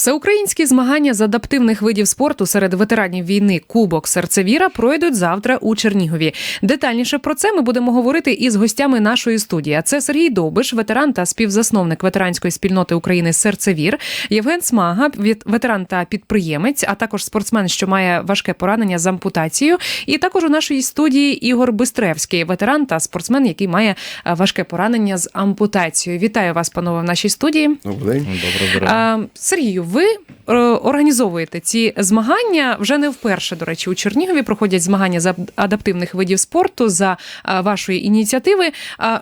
Всеукраїнські змагання з адаптивних видів спорту серед ветеранів війни Кубок Серцевіра пройдуть завтра у Чернігові. Детальніше про це ми будемо говорити із гостями нашої студії. А це Сергій Довбиш, ветеран та співзасновник ветеранської спільноти України Серцевір, Євген Смага, ветеран та підприємець, а також спортсмен, що має важке поранення з ампутацією. І також у нашій студії Ігор Бистревський, ветеран та спортсмен, який має е, важке поранення з ампутацією. Вітаю вас, панове, в нашій студії. Добрий день. Добре, Сергію, ви е, організовуєте ці змагання вже не вперше. До речі, у Чернігові проходять змагання з адаптивних видів спорту за е, вашої ініціативи.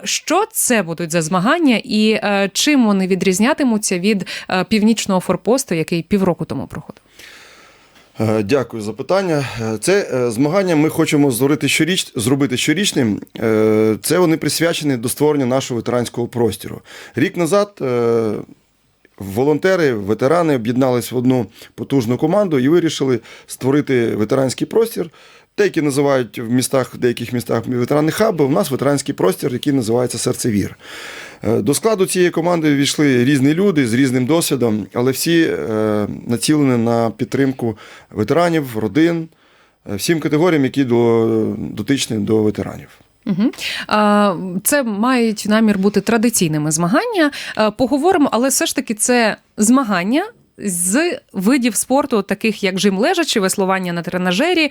Що це будуть за змагання, і е, чим вони відрізнятимуться від північного форпосту, який півроку тому проходив? Дякую за питання. Це змагання ми хочемо зробити, щоріч, зробити щорічним. Це вони присвячені до створення нашого ветеранського простіру. Рік назад волонтери, ветерани об'єднались в одну потужну команду і вирішили створити ветеранський простір. Деякі називають в містах, деяких містах ветеранні хаби. У нас ветеранський простір, який називається Серцевір. Е, До складу цієї команди війшли різні люди з різним досвідом, але всі е, націлені на підтримку ветеранів, родин, е, всім категоріям, які дотичні до ветеранів. Угу. Це мають намір бути традиційними змагання. Е, Поговоримо, але все ж таки це змагання. З видів спорту, таких як жим лежачи, веслування на тренажері,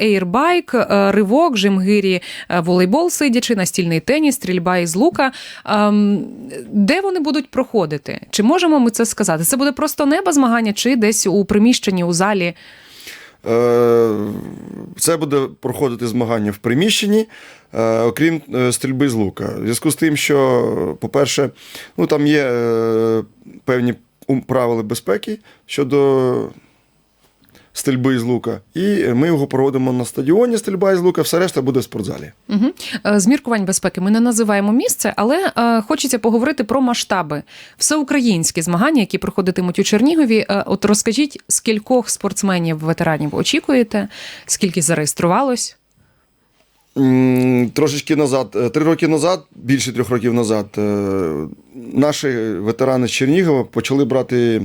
ейрбайк, е, ривок, жим гирі, е, волейбол сидячи, настільний теніс, стрільба із лука. Ем, Де вони будуть проходити? Чи можемо ми це сказати? Це буде просто небо змагання, чи десь у приміщенні, у залі? Е, Це буде проходити змагання в приміщенні, е, окрім е, стрільби з лука. В зв'язку з тим, що, по-перше, ну, там є певні правила безпеки щодо стрільби з лука, і ми його проводимо на стадіоні стрільба із лука, все решта буде в спортзалі. Угу. З міркувань безпеки ми не називаємо місце, але е, хочеться поговорити про масштаби. Всеукраїнські змагання, які проходитимуть у Чернігові. Е, от розкажіть, скількох спортсменів ветеранів очікуєте, скільки зареєструвалось? Трошечки назад, е, три роки назад, більше трьох років назад, е, наші ветерани з Чернігова почали брати.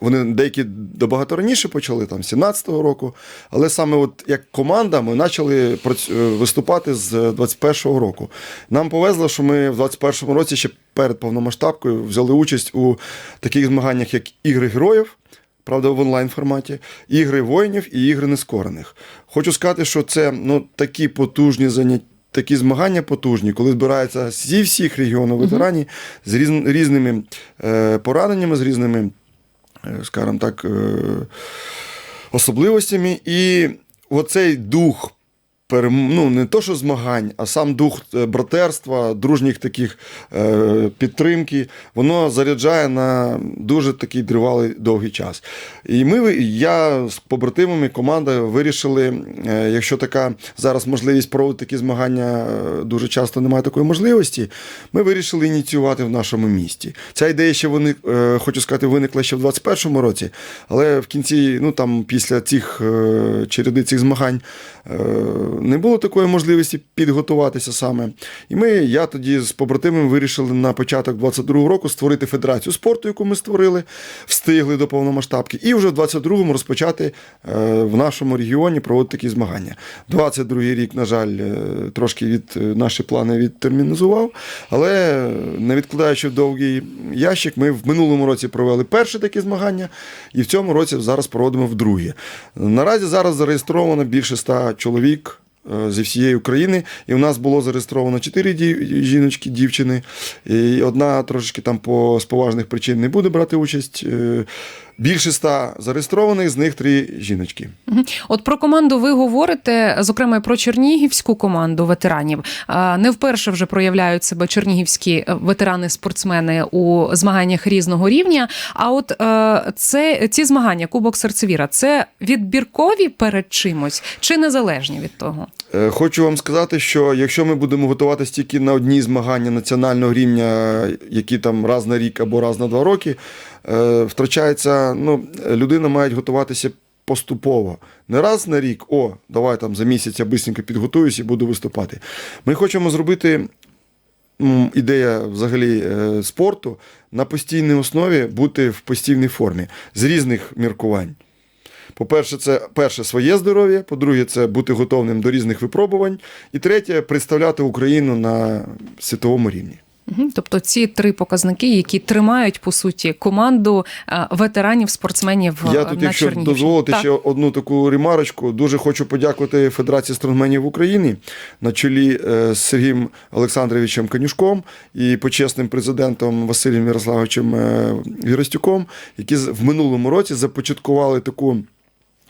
Вони деякі добагато раніше почали, там, 17-го року. Але саме от як команда ми почали е, виступати з 21-го року. Нам повезло, що ми в 21-му році ще перед повномасштабкою взяли участь у таких змаганнях, як Ігри героїв. Правда, в онлайн форматі, ігри воїнів і ігри нескорених. Хочу сказати, що це ну, такі потужні заняття. Такі змагання потужні, коли збираються зі всіх регіонів ветерані з різ- різними е, пораненнями, з різними, скажімо так, е, особливостями. І оцей дух ну, не то, що змагань, а сам дух е, братерства, дружніх таких е, підтримки, воно заряджає на дуже такий тривалий довгий час. І ми, я з побратимами, команда вирішили, е, якщо така зараз можливість проводити такі змагання е, дуже часто немає такої можливості, ми вирішили ініціювати в нашому місті. Ця ідея ще виник, е, хочу сказати, виникла ще в 21-му році, але в кінці, ну там після цих е, череди цих змагань не було такої можливості підготуватися саме. І ми, я тоді з побратимами вирішили на початок 22-го року створити федерацію спорту, яку ми створили, встигли до повномасштабки, і вже в 22-му розпочати е, в нашому регіоні проводити такі змагання. 22-й рік, на жаль, е, трошки від е, наші плани відтермінізував, але е, не відкладаючи в довгий ящик, ми в минулому році провели перше такі змагання, і в цьому році зараз проводимо вдруге. Наразі зараз зареєстровано більше ста чоловік. е, Зі всієї України, і у нас було зареєстровано чотири жіночки, дівчини. І одна трошки там по з поважних причин не буде брати участь. Більше ста зареєстрованих, з них три жіночки. От про команду ви говорите, зокрема і про чернігівську команду ветеранів. Не вперше вже проявляють себе чернігівські е, ветерани-спортсмени у змаганнях різного рівня. А от е, це ці змагання, Кубок Серцевіра, це відбіркові перед чимось чи незалежні від того? Е, Хочу вам сказати, що якщо ми будемо готуватися тільки на одні змагання національного рівня, які там раз на рік або раз на два роки, втрачається, ну, людина має готуватися поступово. Не раз на рік, о, давай там за місяць я бисенько підготуюсь і буду виступати. Ми хочемо зробити ідея взагалі е, спорту на постійній основі бути в постійній формі з різних міркувань. По-перше, це перше своє здоров'я, по-друге, це бути готовним до різних випробувань. І третє представляти Україну на світовому рівні. Тобто ці три показники, які тримають по суті команду е, ветеранів, спортсменів е, Я тут, на якщо Чернігівщині. дозволити Так. ще одну таку ремарочку, дуже хочу подякувати Федерації стронгменів України на чолі е, з Сергієм Олександровичем Канюшком і почесним президентом Василем Ярославовичем Віростюком, які в минулому році започаткували таку.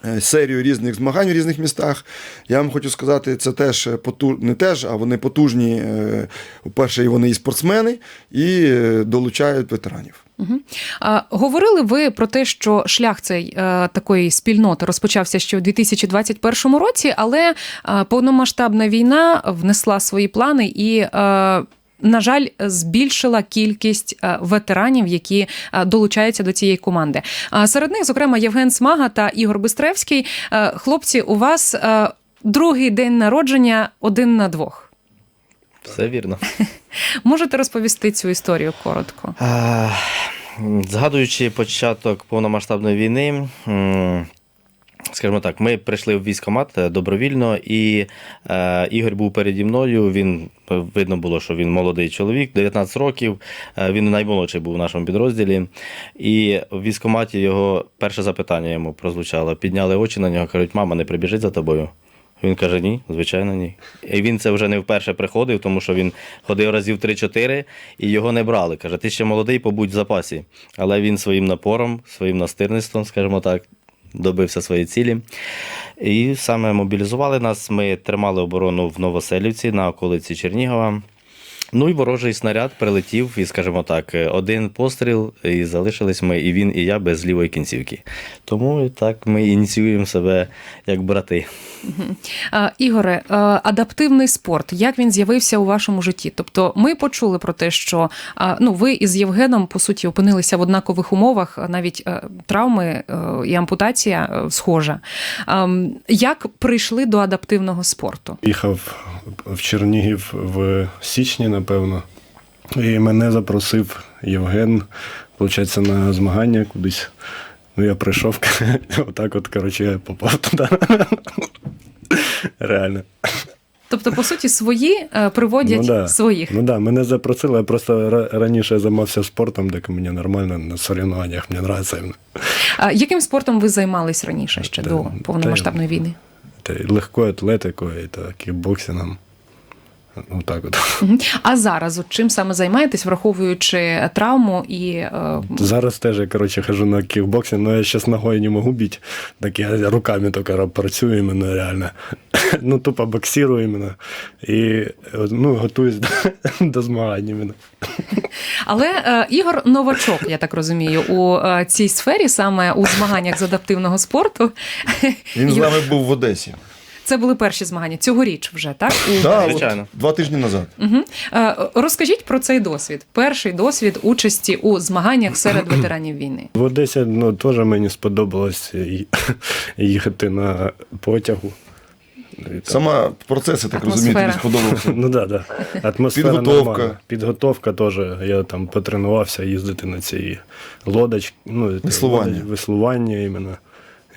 Е, Серію різних змагань в різних містах. Я вам хочу сказати, це теж поту... не теж, а вони потужні. е, По-перше, вони і спортсмени, і е, долучають ветеранів. Мгм. А, Говорили ви про те, що шлях цей е, такої спільноти розпочався ще у 2021 році, але е, повномасштабна війна внесла свої плани і. Е, на жаль, збільшила кількість е, ветеранів, які е, долучаються до цієї команди. Серед них, зокрема, Євген Смага та Ігор Бистревський. Е, Хлопці, у вас другий день народження один на двох. Все вірно. Можете розповісти цю історію коротко? Згадуючи початок повномасштабної війни, скажімо так, ми прийшли в військкомат е, добровільно, і е, Ігор був переді мною. Він е, видно було, що він молодий чоловік, 19 років. е, Він наймолодший був в нашому підрозділі. І в військкоматі його перше запитання йому прозвучало. Підняли очі на нього, кажуть, мама, не прибіжить за тобою. Він каже: ні, звичайно, ні. І він це вже не вперше приходив, тому що він ходив разів 3-4 і його не брали. Каже, ти ще молодий, побудь в запасі. Але він своїм напором, своїм настирництвом, скажімо так, добився своєї цілі. І саме мобілізували нас. Ми тримали оборону в Новоселівці на околиці Чернігова. Ну і ворожий снаряд прилетів, і, скажімо так, один постріл, і залишились ми, і він, і я без лівої кінцівки. Тому так ми ініціюємо себе як брати. Е, Ігоре, е, адаптивний спорт, як він з'явився у вашому житті? Тобто, ми почули про те, що е, ну ви із Євгеном по суті опинилися в однакових умовах, навіть е, травми е, і ампутація е, схожа. Ем, Як прийшли до адаптивного спорту? Їхав в Чернігів в січні, напевно. І мене запросив Євген, виходить, на змагання кудись. Ну, я прийшов, отак от, коротше, я попав туди. Реально. Тобто, по суті, свої е, приводять ну, да. своїх. Ну да, мене запросили, я просто раніше займався спортом, так мені нормально на соревнованнях, мені подобається. А яким спортом ви займались раніше ще Та- до та- повномасштабної війни? Та легкою атлетикою, та кікбоксингом. Отак от. А зараз от чим саме займаєтесь, враховуючи травму і е, Зараз теж я, короче, хожу на кикбоксинг, но я сейчас ногой не могу бить. Так я руками только ра- працюю именно реально. Ну, тупо боксирую именно. І ну, готуюсь до, до змагань іменно. Але е, Ігор новачок, я так розумію, у е, цій сфері, саме у змаганнях з адаптивного спорту. Він з нами був в Одесі. Це були перші змагання цьогоріч вже, так? От Звичайно. два тижні назад. Угу. Е, розкажіть про цей досвід. Перший досвід участі у змаганнях серед ветеранів війни. В Одесі ну, теж мені сподобалось їхати на потягу. Сама процес, я так розумію, тобі сподобався. Ну да, да. Атмосфера Підготовка. нормальна. Підготовка теж. Я там потренувався їздити на цій лодочці. Ну, Веслування. Веслування іменно.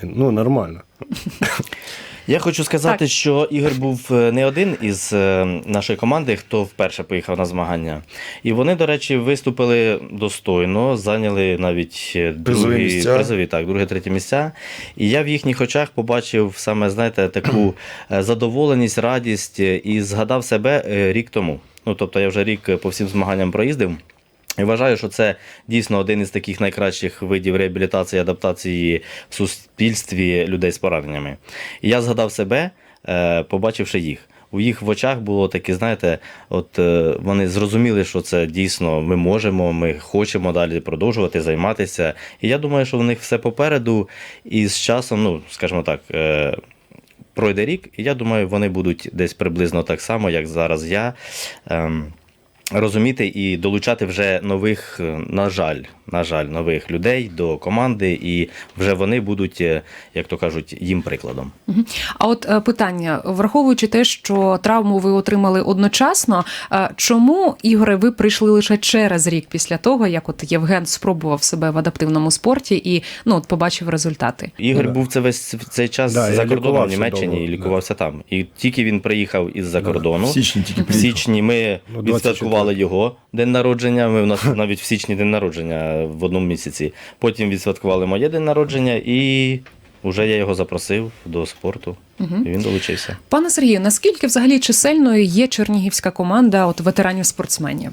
Ну, нормально. Я хочу сказати, Так. що Ігор був е, не один із е, нашої команди, хто вперше поїхав на змагання. І вони, до речі, виступили достойно, зайняли навіть е, другі, місця. призові, так, друге, третє місця. І я в їхніх очах побачив саме, знаєте, таку задоволеність, радість і згадав себе рік тому. Ну, тобто я вже рік по всім змаганням проїздив. І вважаю, що це дійсно один із таких найкращих видів реабілітації і адаптації в суспільстві людей з пораненнями. І я згадав себе, е, побачивши їх. У їх в очах було таке, знаєте, от е, вони зрозуміли, що це дійсно ми можемо, ми хочемо далі продовжувати займатися. І я думаю, що в них все попереду, і з часом, ну, скажімо так, е, пройде рік, і я думаю, вони будуть десь приблизно так само, як зараз я. Ем, розуміти і долучати вже нових, е, на жаль, на жаль, нових людей до команди, і вже вони будуть, е, як то кажуть, їм прикладом. А от е, питання, враховуючи те, що травму ви отримали одночасно, е, чому Ігоре, ви прийшли лише через рік після того, як от Євген спробував себе в адаптивному спорті і ну от побачив результати? Ігор був це весь цей час Да, за кордоном в Німеччині довго, і да. лікувався там. І тільки він приїхав із-за Да, кордону. в січні тільки В січні ми Ну, відсвяткували його день народження. Ми в нас навіть в січні день народження в одному місяці. Потім відсвяткували моє день народження, і вже я його запросив до спорту. І він долучився. Пане Сергію, наскільки взагалі чисельною є чернігівська команда от ветеранів спортсменів?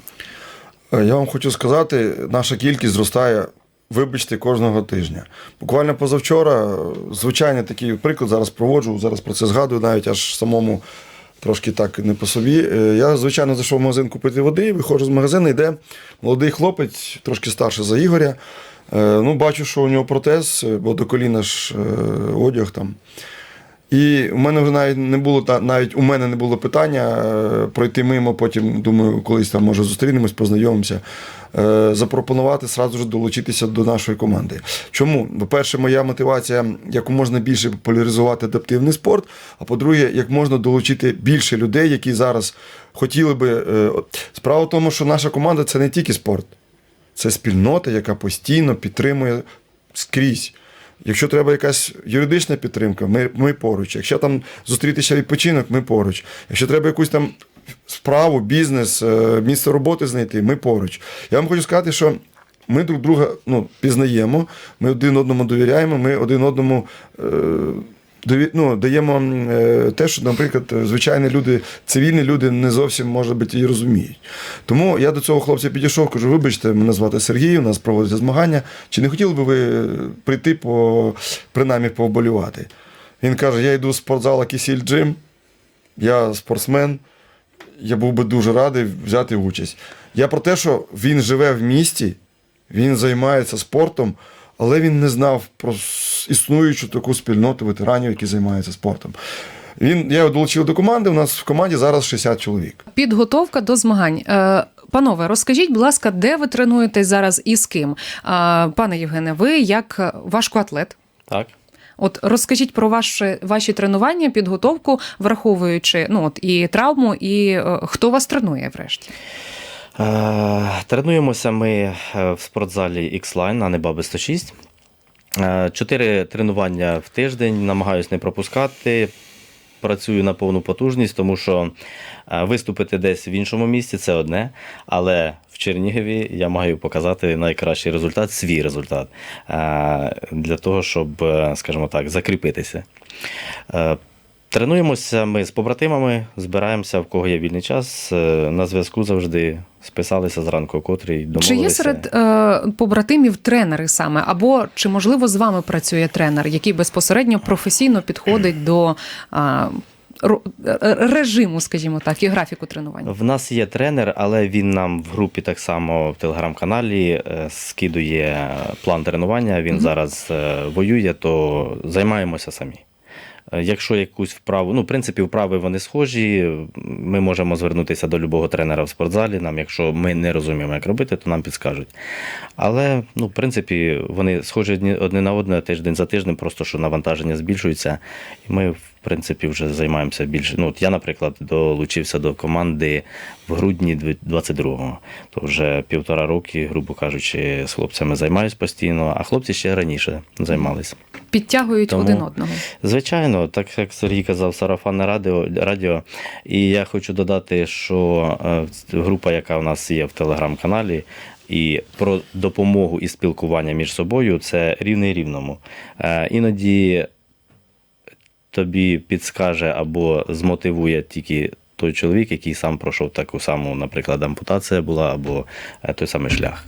Е, Я вам хочу сказати, наша кількість зростає, вибачте, кожного тижня. Буквально позавчора, е, звичайний такий приклад, зараз проводжу, зараз про це згадую, навіть аж самому трошки так не по собі. Е, Я, звичайно, зайшов в магазин купити води, виходжу з магазину, йде молодий хлопець, трошки старший за Ігоря. Е, Ну, бачу, що у нього протез, е, бо до коліна ж одяг там. І у мене вже навіть не було навіть у мене не було питання е, пройти мимо, потім думаю, колись там може зустрінемось, познайомимося. е, Запропонувати сразу ж долучитися до нашої команди. Чому? По-перше, моя мотивація як можна більше популяризувати адаптивний спорт. А по-друге, як можна долучити більше людей, які зараз хотіли би. е. Справа в тому, що наша команда це не тільки спорт, це спільнота, яка постійно підтримує скрізь. Якщо треба якась юридична підтримка, ми, ми поруч. Якщо там зустрітися відпочинок, ми поруч. Якщо треба якусь там справу, бізнес, е, місце роботи знайти, ми поруч. Я вам хочу сказати, що ми друг друга ну, пізнаємо, ми один одному довіряємо, ми один одному. Е, Ну, даємо е, те, що, наприклад, е, звичайні люди, цивільні люди не зовсім, може бути, і розуміють. Тому я до цього хлопця підійшов, кажу: вибачте, мене звати Сергій, у нас проводяться змагання. Чи не хотіли би ви прийти по принаймні повболювати? Він каже: я йду з спортзала Кисіль Джим, я спортсмен, я був би дуже радий взяти участь. Я про те, що він живе в місті, він займається спортом, але він не знав про існуючу таку спільноту ветеранів, які займаються спортом. Він, я його долучив до команди. У нас в команді зараз 60 чоловік. Підготовка до змагань. Е, Панове, розкажіть, будь ласка, де ви тренуєтесь зараз і з ким? Е, Пане Євгене, ви як важкоатлет? Так? От розкажіть про ваші, ваші тренування, підготовку, враховуючи ну от і травму, і е, хто вас тренує врешті? Е, Тренуємося ми е, в спортзалі X-Line на Небаби 106. Е, Чотири тренування в тиждень, намагаюсь не пропускати. Працюю на повну потужність, тому що виступити десь в іншому місці це одне, але в Чернігові я маю показати найкращий результат, свій результат, для того, щоб, скажімо так, закріпитися. Тренуємося ми з побратимами, збираємося, в кого є вільний час. е, На зв'язку завжди списалися зранку, о котрій домовилися. Чи є серед е, побратимів тренери саме? Або чи можливо з вами працює тренер, який безпосередньо професійно підходить до е, режиму, скажімо так, і графіку тренування? В нас є тренер, але він нам в групі так само в телеграм-каналі е, скидує план тренування. Він зараз е, воює, то займаємося самі. Е, Якщо якусь вправу, ну, в принципі, вправи вони схожі, ми можемо звернутися до любого тренера в спортзалі. Нам, якщо ми не розуміємо, як робити, то нам підскажуть. Але, ну, в принципі, вони схожі одне на одне тиждень за тиждень, просто що навантаження збільшується. І ми, в принципі, вже займаємося більше. Ну, от я, наприклад, долучився до команди в грудні 22-го. То вже півтора роки, грубо кажучи, з хлопцями займаюся постійно, а хлопці ще раніше займалися. Підтягують Тому- один одного. Звичайно, так як Сергій казав, сарафанне радіо, радіо. І я хочу додати, що е, група, яка в нас є в телеграм-каналі, і про допомогу і спілкування між собою це рівний рівному. Е, Іноді тобі підскаже або змотивує тільки той чоловік, який сам пройшов таку саму, наприклад, ампутація була, або е, той самий шлях.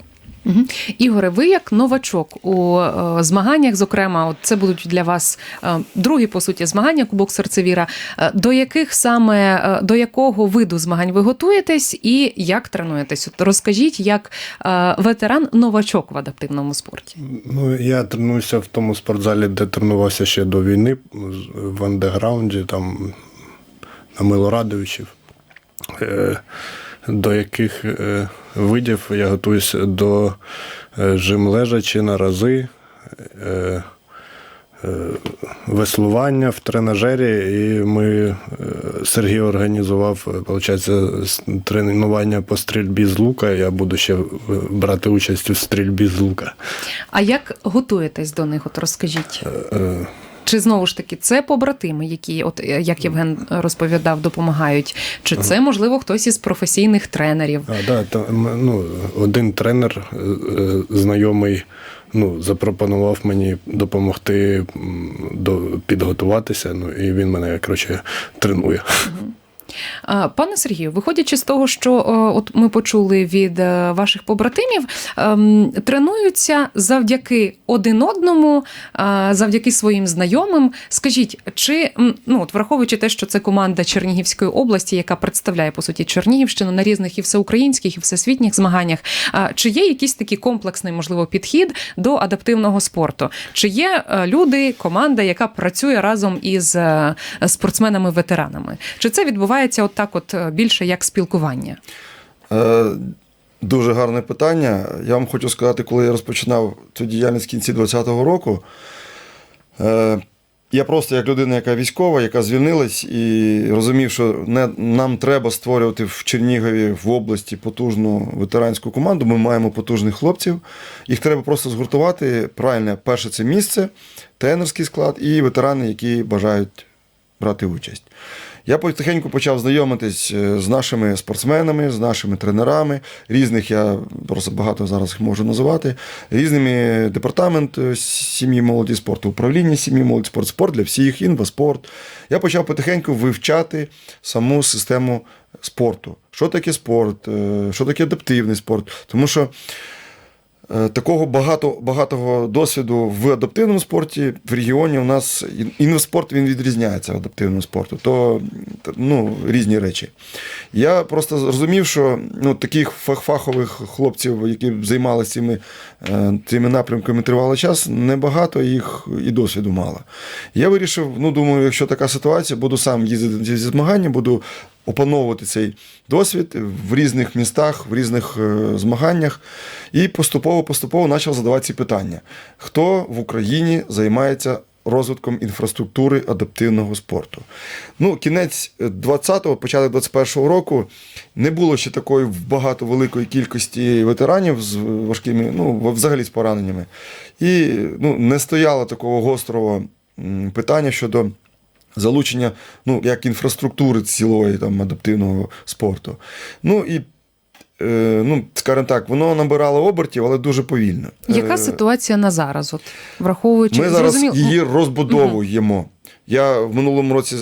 Ігоре, ви як новачок у е, змаганнях, зокрема, от це будуть для вас е, другі по суті змагання Кубок Серцевіра. Е, До яких саме е, до якого виду змагань ви готуєтесь і як тренуєтесь? От розкажіть, як е, ветеран новачок в адаптивному спорті. Ну, я тренуюся в тому спортзалі, де тренувався ще до війни, в андеграунді, там на Милорадовичів. Е, до яких е, видів я готуюся до е, жим лежачі на рази, е, веслування в тренажері, і ми Сергій організував, виходить, тренування по стрільбі з лука. Я буду ще брати участь у стрільбі з лука. А як готуєтесь до них? От розкажіть. Чи знову ж таки це побратими, які, от е, як Євген розповідав, допомагають? Чи це можливо хтось із професійних тренерів? А, да, та ну, один тренер е, е, знайомий ну, запропонував мені допомогти до, підготуватися. Ну, і він мене коротше, тренує. А, Пане Сергію, виходячи з того, що е, от ми почули від е, ваших побратимів, ем, тренуються завдяки один одному, е, завдяки своїм знайомим. Скажіть, чи ну от враховуючи те, що це команда Чернігівської області, яка представляє по суті Чернігівщину на різних і всеукраїнських, і всесвітніх змаганнях, чи є якийсь такий комплексний, можливо, підхід до адаптивного спорту? Чи є люди, команда, яка працює разом із спортсменами-ветеранами? Чи це відбувається от так, от е, більше як спілкування? Е, Дуже гарне питання. Я вам хочу сказати, коли я розпочинав цю діяльність в кінці 2020 року, е, я просто як людина, яка військова, яка звільнилась, і розумів, що не, нам треба створювати в Чернігові в області потужну ветеранську команду. Ми маємо потужних хлопців. Їх треба просто згуртувати. Правильно, перше це місце, тренерський склад і ветерани, які бажають брати участь. Я потихеньку почав знайомитись е, з нашими спортсменами, з нашими тренерами. Різних я просто багато зараз їх можу називати. Різними департамент е, сім'ї молоді спорту, управління сім'ї молоді спорту, спорт для всіх, інваспорт. Я почав потихеньку вивчати саму систему спорту. Що таке спорт, е, що таке адаптивний спорт. Тому що Такого багато, багатого досвіду в адаптивному спорті в регіоні у нас інваспорт він відрізняється від адаптивного спорту, то ну, різні речі. Я просто зрозумів, що ну, таких фах- фахових хлопців, які займалися цими, е, цими напрямками тривалий час, небагато їх і досвіду мало. Я вирішив, ну думаю, якщо така ситуація, буду сам їздити зі змагання, буду опановувати цей досвід в різних містах, в різних е, змаганнях. І поступово-поступово почав задавати ці питання. Хто в Україні займається розвитком інфраструктури адаптивного спорту? Ну, кінець 20-го, початок 21-го року не було ще такої багато великої кількості ветеранів з важкими, ну, взагалі з пораненнями. І ну, не стояло такого гострого питання щодо залучення ну, як інфраструктури цілої там, адаптивного спорту. Ну і, е, ну, скажімо так, воно набирало обертів, але дуже повільно. Яка Е, ситуація на зараз? От враховуючи Ми зараз зрозуміло- її розбудовуємо. Я в минулому році,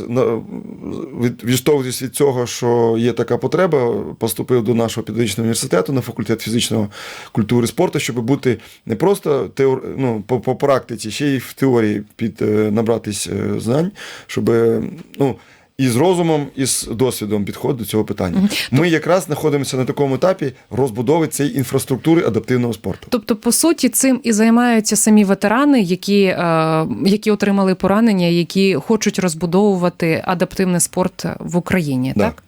відштовхуюсь від- цього, що є така потреба, поступив до нашого педагогічного університету на факультет фізичного культури і спорту, щоб бути не просто теор... ну, по, по практиці, ще й в теорії під, е, набратись е, знань, щоб е, ну, і з розумом, і з досвідом підходу до цього питання. Ми якраз знаходимося на такому етапі розбудови цієї інфраструктури адаптивного спорту. Тобто, по суті, цим і займаються самі ветерани, які, е, які отримали поранення, які хочуть розбудовувати адаптивний спорт в Україні, Да. так?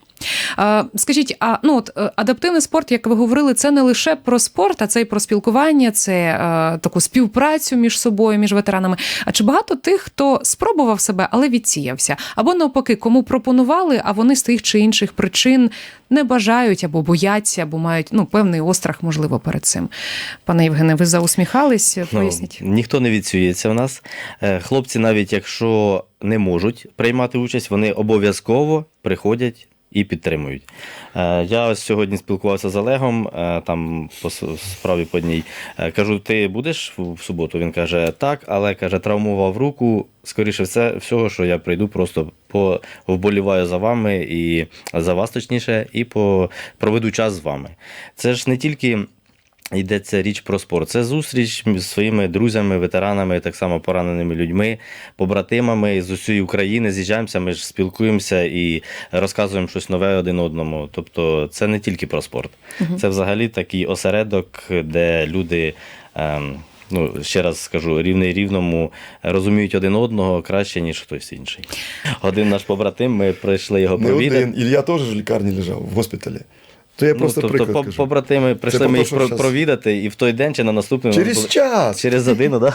Е, Скажіть, а ну от е, адаптивний спорт, як ви говорили, це не лише про спорт, а це і про спілкування, це е, таку співпрацю між собою, між ветеранами. А чи багато тих, хто спробував себе, але відсіявся? Або навпаки, кому пропонували, а вони з тих чи інших причин не бажають або бояться, або мають ну певний острах, можливо, перед цим. Пане Євгене, ви заусміхались? Поясніть. Ну, ніхто не відсується в нас. Хлопці, навіть якщо не можуть приймати участь, вони обов'язково приходять. І підтримують. Е, Я ось сьогодні спілкувався з Олегом, е, там по справі по одній. Е, Кажу, ти будеш в суботу? Він каже, так, але каже, травмував руку. Скоріше все, всього, що я прийду, просто по вболіваю за вами і за вас точніше, і по проведу час з вами. Це ж не тільки Йдеться річ про спорт. Це зустріч з своїми друзями, ветеранами, так само пораненими людьми, побратимами з усієї України. З'їжджаємося, ми ж спілкуємося і розказуємо щось нове один одному. Тобто, це не тільки про спорт, це взагалі такий осередок, де люди. Ем, Ну, ще раз скажу, рівний рівному розуміють один одного краще, ніж хтось інший. Один наш побратим, ми прийшли його провідати. Ілля теж в лікарні лежав, в госпіталі. То я Ну, тобто, приклад кажу. побратими прийшли ми їх про- щас- провідати, і в той день чи на наступний Через були- час. Через годину, да?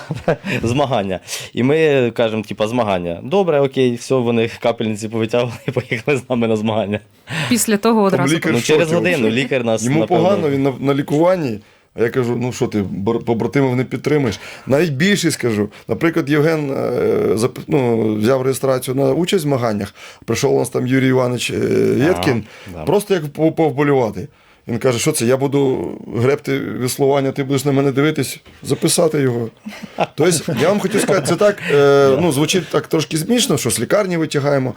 змагання. І ми кажемо, типа, змагання. Добре, окей, все, вони капельниці повитягували і поїхали з нами на змагання. Після того Там одразу. лікар Ну, в через годину взагалі. лікар нас, Йому напевно- погано, він на, на лікуванні. А я кажу: ну що ти, побратимів не підтримуєш. Навіть більше скажу. Наприклад, Євген е, ну, взяв реєстрацію на участь в змаганнях. Прийшов у нас там Юрій Іванович е, Єткін, да. просто як по- повболювати. Він каже, що це, я буду гребти веслування, ти будеш на мене дивитись, записати його. Тобто, я вам хотів сказати, це так е, ну, звучить так трошки змішно, що з лікарні витягаємо.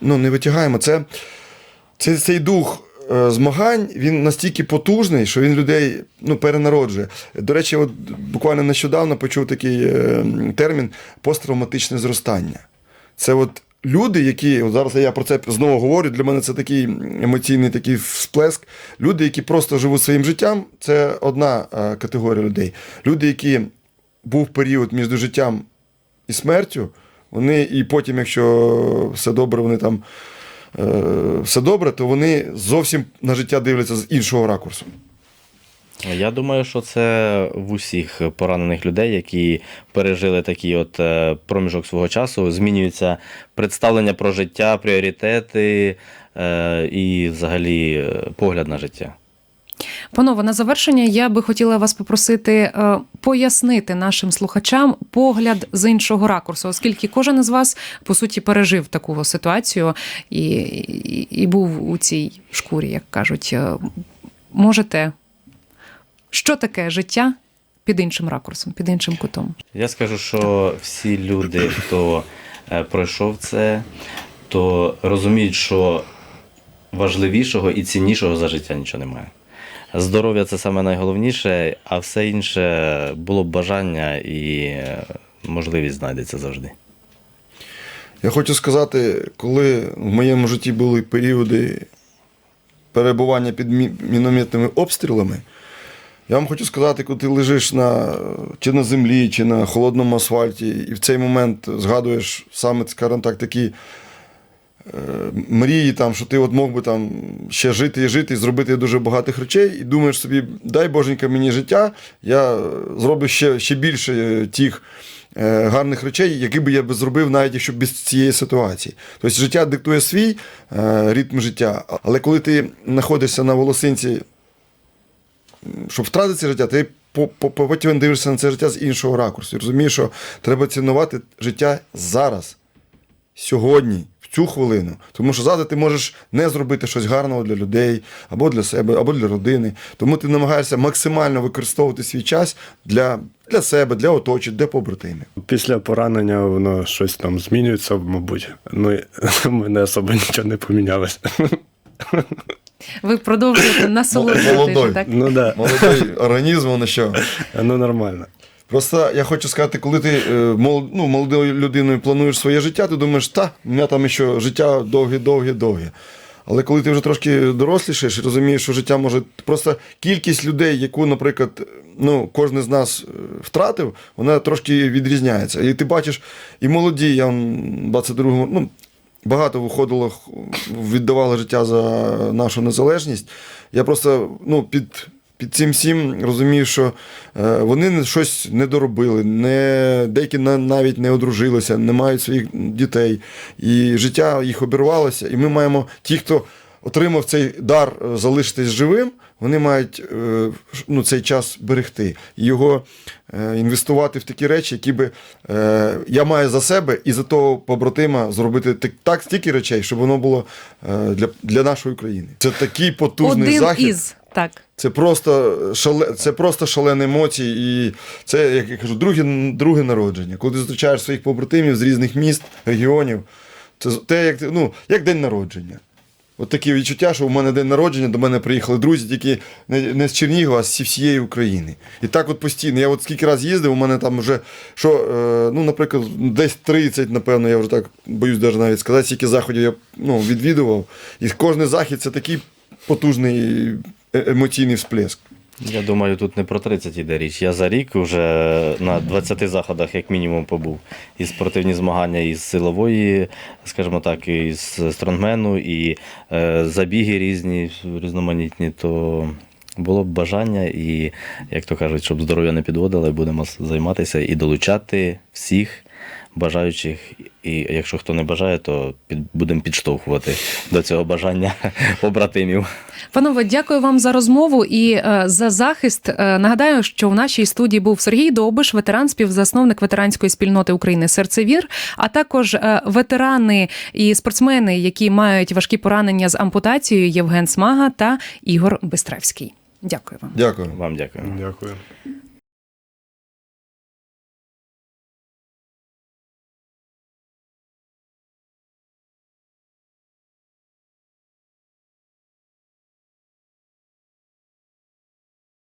Ну, не витягаємо. Це, це цей дух змагань він настільки потужний, що він людей ну, перенароджує. До речі, от буквально нещодавно почув такий е, термін посттравматичне зростання. Це от люди, які, от зараз я про це знову говорю, для мене це такий емоційний такий всплеск. Люди, які просто живуть своїм життям, це одна е, категорія людей. Люди, які був період між життям і смертю, вони і потім, якщо все добре, вони там е, все добре, то вони зовсім на життя дивляться з іншого ракурсу. Я думаю, що це в усіх поранених людей, які пережили такий от е, проміжок свого часу, змінюється представлення про життя, пріоритети е, і взагалі е, погляд на життя. Панове, на завершення я би хотіла вас попросити е, пояснити нашим слухачам погляд з іншого ракурсу, оскільки кожен із вас по суті пережив таку ситуацію і, і, і був у цій шкурі, як кажуть. Е, Можете, що таке життя під іншим ракурсом, під іншим кутом? Я скажу, що всі люди, хто е, пройшов це, то розуміють, що важливішого і ціннішого за життя нічого немає. Здоров'я це саме найголовніше, а все інше було б бажання і е, можливість знайдеться завжди. Я хочу сказати, коли в моєму житті були періоди перебування під мі- мінометними обстрілами, я вам хочу сказати, коли ти лежиш на, чи на землі, чи на холодному асфальті, і в цей момент згадуєш саме, скажімо так, такі мрії, там, що ти от мог би там ще жити і жити, і зробити дуже багатих речей, і думаєш собі, дай Боженька мені життя, я зроблю ще, ще більше е, тих е, гарних речей, які би я би зробив, навіть якщо без цієї ситуації. Тобто життя диктує свій е, ритм життя, але коли ти знаходишся на волосинці, щоб втратити це життя, ти по- по- по- потім дивишся на це життя з іншого ракурсу. І розумієш, що треба цінувати життя зараз, сьогодні, цю хвилину. Тому що завтра ти можеш не зробити щось гарного для людей, або для себе, або для родини. Тому ти намагаєшся максимально використовувати свій час для, для себе, для оточень, для побратимів. Після поранення воно щось там змінюється, мабуть. Ну, в мене особо нічого не помінялося. Ви продовжуєте насолоджуватися, Молодой. так? Ну да, Молодий організм, воно що. ну нормально. Просто я хочу сказати, коли ти е, ну, молодою людиною плануєш своє життя, ти думаєш, та, у мене там ще життя довге, довге, довге. Але коли ти вже трошки дорослішаєш і розумієш, що життя може. Просто кількість людей, яку, наприклад, ну, кожен з нас е, втратив, вона трошки відрізняється. І ти бачиш, і молоді, я м, 22-му, ну, багато виходило, віддавали життя за нашу незалежність. Я просто ну, під, під цим всім розумію, що е, вони щось не доробили, не, деякі на- навіть не одружилися, не мають своїх дітей. І життя їх обірвалося. І ми маємо ті, хто отримав цей дар е, залишитись живим, вони мають е, ну, цей час берегти. Його е, інвестувати в такі речі, які би е, я маю за себе і за того побратима зробити так, так стільки речей, щоб воно було для, для нашої країни. Це такий потужний Один захід. із так. Це просто шале, це просто шалені емоції, і це, як я кажу, друге, друге народження. Коли ти зустрічаєш своїх побратимів з різних міст, регіонів, це те, як, ну, як день народження. От таке відчуття, що у мене день народження, до мене приїхали друзі, тільки не, з Чернігова, а з всієї України. І так от постійно. Я от скільки разів їздив, у мене там вже, що, е, ну, наприклад, десь 30, напевно, я вже так боюсь даже навіть сказати, скільки заходів я ну, відвідував. І кожен захід це такий потужний е- емоційний всплеск. Я думаю, тут не про 30 іде річ. Я за рік вже на 20 заходах, як мінімум, побув. І спортивні змагання із силової, скажімо так, і з стронгмену, і е, забіги різні, різноманітні. То було б бажання, і, як то кажуть, щоб здоров'я не підводило, будемо займатися і долучати всіх бажаючих. І якщо хто не бажає, то під, будемо підштовхувати до цього бажання побратимів. Панове, дякую вам за розмову і е, за захист. Е, нагадаю, що в нашій студії був Сергій Довбиш, ветеран, співзасновник ветеранської спільноти України Серцевір, а також е, ветерани і спортсмени, які мають важкі поранення з ампутацією Євген Смага та Ігор Бистревський. Дякую вам. Дякую. Вам дякую. Дякую.